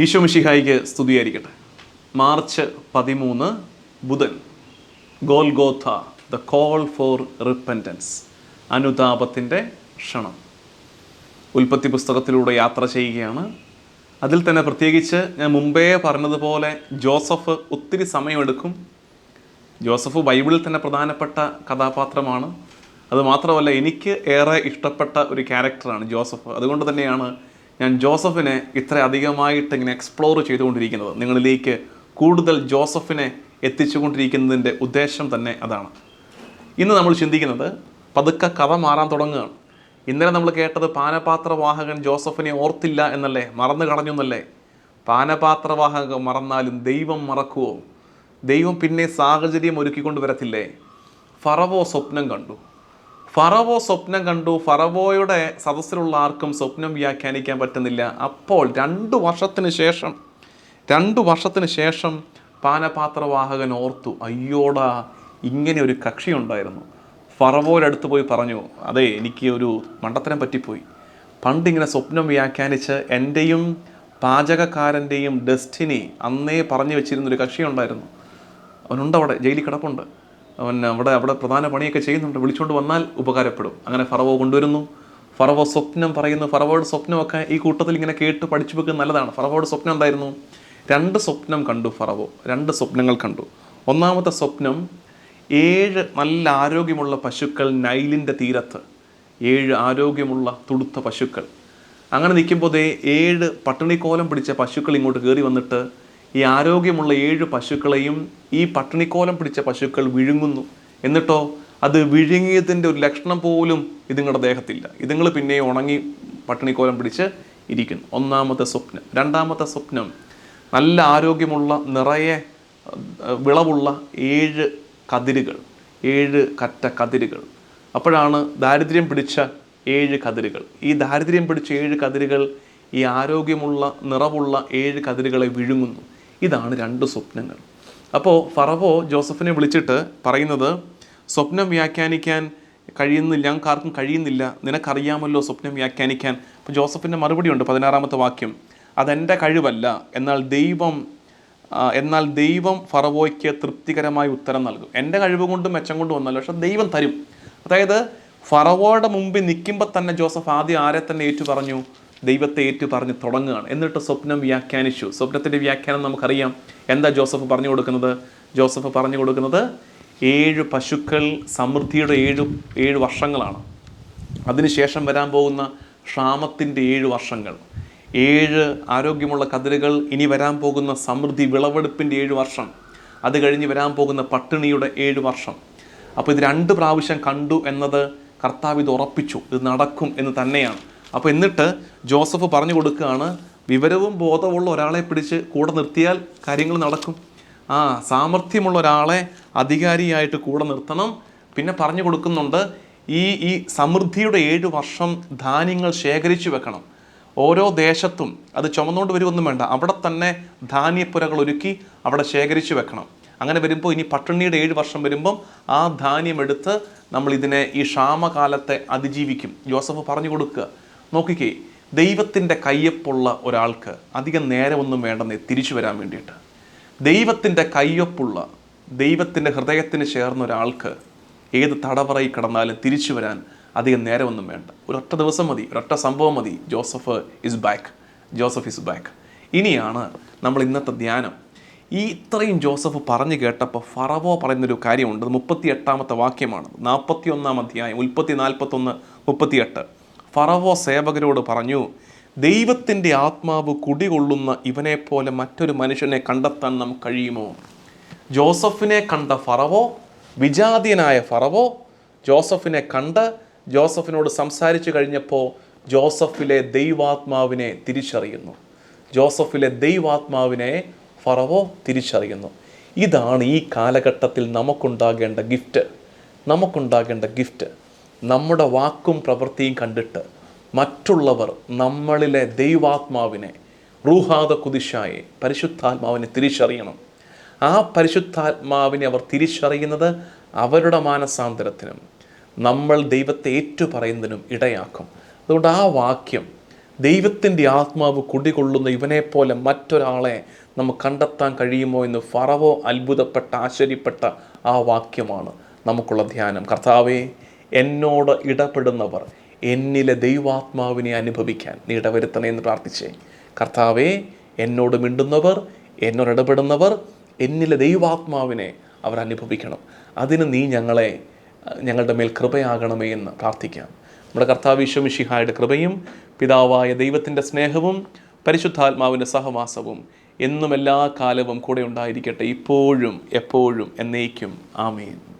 ഈശോ മിഷിഹായിക്ക് സ്തുതിയായിരിക്കട്ടെ. മാർച്ച് പതിമൂന്ന് ബുധൻ. Golgotha the call for repentance അനുതാപത്തിന്റെ ക്ഷണം. ഉൽപ്പത്തി പുസ്തകത്തിലൂടെ യാത്ര ചെയ്യുകയാണ്. അതിൽ തന്നെ പ്രത്യേകിച്ച് ഞാൻ മുമ്പേ പറഞ്ഞതുപോലെ ജോസഫ് ഒത്തിരി സമയമെടുക്കും. ജോസഫ് ബൈബിളിൽ തന്നെ പ്രധാനപ്പെട്ട കഥാപാത്രമാണ്. അത് മാത്രമല്ല എനിക്ക് ഏറെ ഇഷ്ടപ്പെട്ട ഒരു ക്യാരക്ടറാണ് ജോസഫ്. അതുകൊണ്ട് തന്നെയാണ് ഞാൻ ജോസഫിനെ ഇത്ര അധികമായിട്ട് ഇങ്ങനെ എക്സ്പ്ലോർ ചെയ്തുകൊണ്ടിരിക്കുന്നത്. നിങ്ങളിലേക്ക് കൂടുതൽ ജോസഫിനെ എത്തിച്ചുകൊണ്ടിരിക്കുന്നതിന്റെ ഉദ്ദേശം തന്നെ അതാണ്. ഇന്ന് നമ്മൾ ചിന്തിക്കുന്നത് പതുക്കെ കഥ മാറാൻ തുടങ്ങുകയാണ്. ഇന്നലെ നമ്മൾ കേട്ടത് പാനപാത്രവാഹകൻ ജോസഫിനെ ഓർത്തില്ല എന്നല്ലേ? മറന്നു കളഞ്ഞു എന്നല്ലേ? പാനപാത്രവാഹകൻ മറന്നാലും ദൈവം മറക്കുവോ? ദൈവം പിന്നെ സാഹചര്യം ഒരുക്കിക്കൊണ്ട് വരത്തില്ലേ? ഫറവോ സ്വപ്നം കണ്ടു. ഫറവോ സ്വപ്നം കണ്ടു. ഫറവോയുടെ സദസ്സിലുള്ള ആർക്കും സ്വപ്നം വ്യാഖ്യാനിക്കാൻ പറ്റുന്നില്ല. അപ്പോൾ രണ്ട് വർഷത്തിന് ശേഷം രണ്ട് വർഷത്തിന് ശേഷം പാനപാത്രവാഹകൻ ഓർത്തു അയ്യോടാ ഇങ്ങനെ ഒരു കക്ഷി ഉണ്ടായിരുന്നു. ഫറവോയുടെ അടുത്ത് പോയി പറഞ്ഞു അതെ എനിക്ക് ഒരു മണ്ടത്തരം പറ്റിപ്പോയി. പണ്ടിങ്ങനെ സ്വപ്നം വ്യാഖ്യാനിച്ച് എന്റെയും പാചകക്കാരന്റെയും ഡെസ്റ്റിനി അന്നേ പറഞ്ഞു വെച്ചിരുന്നൊരു കക്ഷി ഉണ്ടായിരുന്നു. അവനുണ്ട് അവിടെ ജയിലിൽ കിടപ്പുണ്ട്. അവൻ അവിടെ അവിടെ പ്രധാന പണിയൊക്കെ ചെയ്യുന്നുണ്ട്. വിളിച്ചുകൊണ്ട് വന്നാൽ ഉപകാരപ്പെടും. അങ്ങനെ ഫറവോ കൊണ്ടുവരുന്നു. ഫറവോ സ്വപ്നം പറയുന്നു. ഫറവോയുടെ സ്വപ്നമൊക്കെ ഈ കൂട്ടത്തിൽ ഇങ്ങനെ കേട്ട് പഠിച്ചു വെക്കുന്നത് നല്ലതാണ്. ഫറവോയുടെ സ്വപ്നം എന്തായിരുന്നു? രണ്ട് സ്വപ്നം കണ്ടു ഫറവോ. രണ്ട് സ്വപ്നങ്ങൾ കണ്ടു. ഒന്നാമത്തെ സ്വപ്നം ഏഴ് നല്ല ആരോഗ്യമുള്ള പശുക്കൾ നൈലിന്റെ തീരത്ത്. ഏഴ് ആരോഗ്യമുള്ള തുടുത്ത പശുക്കൾ. അങ്ങനെ നിൽക്കുമ്പോൾ ഏഴ് പട്ടിണിക്കോലം പിടിച്ച പശുക്കൾ ഇങ്ങോട്ട് കയറി വന്നിട്ട് ഈ ആരോഗ്യമുള്ള ഏഴ് പശുക്കളെയും ഈ പട്ടിണിക്കോലം പിടിച്ച പശുക്കൾ വിഴുങ്ങുന്നു. എന്നിട്ടോ അത് വിഴുങ്ങിയതിന്റെ ഒരു ലക്ഷണം പോലും ഇതുങ്ങളുടെ ദേഹത്തില്ല. ഇതുങ്ങൾ പിന്നെ ഉണങ്ങി പട്ടിണിക്കോലം പിടിച്ച് ഇരിക്കുന്നു. ഒന്നാമത്തെ സ്വപ്നം. രണ്ടാമത്തെ സ്വപ്നം നല്ല ആരോഗ്യമുള്ള നിറയെ വിളവുള്ള ഏഴ് കതിരുകൾ ഏഴ് കറ്റ കതിരുകൾ. അപ്പോഴാണ് ദാരിദ്ര്യം പിടിച്ച ഏഴ് കതിരുകൾ. ഈ ദാരിദ്ര്യം പിടിച്ച ഏഴ് കതിരുകൾ ഈ ആരോഗ്യമുള്ള നിറവുള്ള ഏഴ് കതിരുകളെ വിഴുങ്ങുന്നു. ഇതാണ് രണ്ട് സ്വപ്നങ്ങൾ. അപ്പോൾ ഫറവോ ജോസഫിനെ വിളിച്ചിട്ട് പറയുന്നത് സ്വപ്നം വ്യാഖ്യാനിക്കാൻ കഴിയുന്നില്ല ഞങ്ങൾക്കാർക്കും കഴിയുന്നില്ല. നിനക്കറിയാമല്ലോ സ്വപ്നം വ്യാഖ്യാനിക്കാൻ. അപ്പോൾ ജോസഫിന്റെ മറുപടിയുണ്ട് പതിനാറാമത്തെ വാക്യം. അതെന്റെ കഴിവല്ല എന്നാൽ ദൈവം എന്നാൽ ദൈവം ഫറവോയ്ക്ക് തൃപ്തികരമായ ഉത്തരം നൽകും. എന്റെ കഴിവ് കൊണ്ടും മെച്ചം കൊണ്ടും വന്നല്ലോ പക്ഷെ ദൈവം തരും. അതായത് ഫറവോയുടെ മുമ്പിൽ നിൽക്കുമ്പോൾ തന്നെ ജോസഫ് ആദ്യം ആരെ തന്നെ ഏറ്റു പറഞ്ഞു ദൈവത്തെ ഏറ്റു പറഞ്ഞ് തുടങ്ങുകയാണ്. എന്നിട്ട് സ്വപ്നം വ്യാഖ്യാനിച്ചു. സ്വപ്നത്തിന്റെ വ്യാഖ്യാനം നമുക്കറിയാം. എന്താ ജോസഫ് പറഞ്ഞു കൊടുക്കുന്നത്? ജോസഫ് പറഞ്ഞു കൊടുക്കുന്നത് ഏഴ് പശുക്കൾ സമൃദ്ധിയുടെ ഏഴ് ഏഴ് വർഷങ്ങളാണ്. അതിനുശേഷം വരാൻ പോകുന്ന ക്ഷാമത്തിന്റെ ഏഴ് വർഷങ്ങൾ. ഏഴ് ആരോഗ്യമുള്ള കതിരുകൾ ഇനി വരാൻ പോകുന്ന സമൃദ്ധി വിളവെടുപ്പിന്റെ ഏഴ് വർഷം. അത് കഴിഞ്ഞ് വരാൻ പോകുന്ന പട്ടിണിയുടെ ഏഴ് വർഷം. അപ്പോൾ ഇത് രണ്ട് പ്രാവശ്യം കണ്ടു എന്നത് കർത്താവ് ഇത് ഉറപ്പിച്ചു. ഇത് നടക്കും എന്ന് തന്നെയാണ്. അപ്പോൾ എന്നിട്ട് ജോസഫ് പറഞ്ഞു കൊടുക്കുകയാണ് വിവരവും ബോധമുള്ള ഒരാളെ പിടിച്ച് കൂടെ നിർത്തിയാൽ കാര്യങ്ങൾ നടക്കും. ആ സാമർഥ്യമുള്ള ഒരാളെ അധികാരിയായിട്ട് കൂടെ നിർത്തണം. പിന്നെ പറഞ്ഞു കൊടുക്കുന്നുണ്ട് ഈ ഈ സമൃദ്ധിയുടെ ഏഴ് വർഷം ധാന്യങ്ങൾ ശേഖരിച്ചു വെക്കണം. ഓരോ ദേശത്തും അത് ചുമന്നുകൊണ്ട് വരുമൊന്നും വേണ്ട. അവിടെ തന്നെ ധാന്യപ്പുരകൾ ഒരുക്കി അവിടെ ശേഖരിച്ചു വെക്കണം. അങ്ങനെ വരുമ്പോൾ ഇനി പട്ടിണിയുടെ ഏഴ് വർഷം വരുമ്പം ആ ധാന്യം എടുത്ത് നമ്മൾ ഇതിനെ ഈ ക്ഷാമകാലത്തെ അതിജീവിക്കും. ജോസഫ് പറഞ്ഞു കൊടുക്കുക. നോക്കിക്കേ ദൈവത്തിന്റെ കയ്യൊപ്പുള്ള ഒരാൾക്ക് അധികം നേരമൊന്നും വേണ്ടെന്നേ തിരിച്ചു വരാൻ വേണ്ടിയിട്ട്. ദൈവത്തിന്റെ കയ്യൊപ്പുള്ള ദൈവത്തിന്റെ ഹൃദയത്തിന് ചേർന്ന ഒരാൾക്ക് ഏത് തടവറയിൽ കിടന്നാലും തിരിച്ചു വരാൻ അധികം നേരമൊന്നും വേണ്ട. ഒരൊറ്റ ദിവസം മതി ഒരൊറ്റ സംഭവം മതി. Joseph is back Joseph is back ഇനിയാണ് നമ്മൾ ഇന്നത്തെ ധ്യാനം. ഈ ഇത്രയും ജോസഫ് പറഞ്ഞു കേട്ടപ്പോൾ ഫറവോ പറയുന്നൊരു കാര്യമുണ്ട്. മുപ്പത്തി എട്ടാമത്തെ വാക്യമാണ്. നാൽപ്പത്തി ഒന്നാം അധ്യായം ഉൽപ്പത്തി നാൽപ്പത്തൊന്ന് മുപ്പത്തിയെട്ട്. ഫറവോ സേവകരോട് പറഞ്ഞു ദൈവത്തിന്റെ ആത്മാവ് കുടികൊള്ളുന്ന ഇവനെപ്പോലെ മറ്റൊരു മനുഷ്യനെ കണ്ടെത്താൻ നമുക്ക് കഴിയുമോ? ജോസഫിനെ കണ്ട ഫറവോ വിജാതീയനായ ഫറവോ ജോസഫിനെ കണ്ട് ജോസഫിനോട് സംസാരിച്ചു കഴിഞ്ഞപ്പോൾ ജോസഫിലെ ദൈവാത്മാവിനെ തിരിച്ചറിയുന്നു. ജോസഫിലെ ദൈവാത്മാവിനെ ഫറവോ തിരിച്ചറിയുന്നു. ഇതാണ് ഈ കാലഘട്ടത്തിൽ നമുക്കുണ്ടാകേണ്ട ഗിഫ്റ്റ്. നമുക്കുണ്ടാകേണ്ട ഗിഫ്റ്റ്. നമ്മുടെ വാക്കും പ്രവൃത്തിയും കണ്ടിട്ട് മറ്റുള്ളവർ നമ്മളിലെ ദൈവാത്മാവിനെ റൂഹാദ കുതിശായെ പരിശുദ്ധാത്മാവിനെ തിരിച്ചറിയണം. ആ പരിശുദ്ധാത്മാവിനെ അവർ തിരിച്ചറിയുന്നത് അവരുടെ മാനസാന്തരത്തിനും നമ്മൾ ദൈവത്തെ ഏറ്റുപറയുന്നതിനും ഇടയാക്കും. അതുകൊണ്ട് ആ വാക്യം ദൈവത്തിന്റെ ആത്മാവ് കുടികൊള്ളുന്ന ഇവനെപ്പോലെ മറ്റൊരാളെ നമുക്ക് കണ്ടെത്താൻ കഴിയുമോ എന്ന് ഫറവോ അത്ഭുതപ്പെട്ട ആശ്ചര്യപ്പെട്ട ആ വാക്യമാണ് നമുക്കുള്ള ധ്യാനം. കർത്താവെ എന്നോട് ഇടപെടുന്നവർ എന്നിലെ ദൈവാത്മാവിനെ അനുഭവിക്കാൻ നീ ഇടവരുത്തണേ എന്ന് പ്രാർത്ഥിച്ചേ. കർത്താവെ എന്നോട് മിണ്ടുന്നവർ എന്നോട് ഇടപെടുന്നവർ എന്നിലെ ദൈവാത്മാവിനെ അവർ അനുഭവിക്കണം. അതിന് നീ ഞങ്ങളെ ഞങ്ങളുടെ മേൽ കൃപയാകണമേ എന്ന് പ്രാർത്ഥിക്കാം. നമ്മുടെ കർത്താവ് വിശ്വമിഷിഹായുടെ കൃപയും പിതാവായ ദൈവത്തിന്റെ സ്നേഹവും പരിശുദ്ധാത്മാവിന്റെ സഹവാസവും എന്നും എല്ലാ കാലവും കൂടെ ഉണ്ടായിരിക്കട്ടെ ഇപ്പോഴും എപ്പോഴും എന്നേക്കും. ആമേൻ.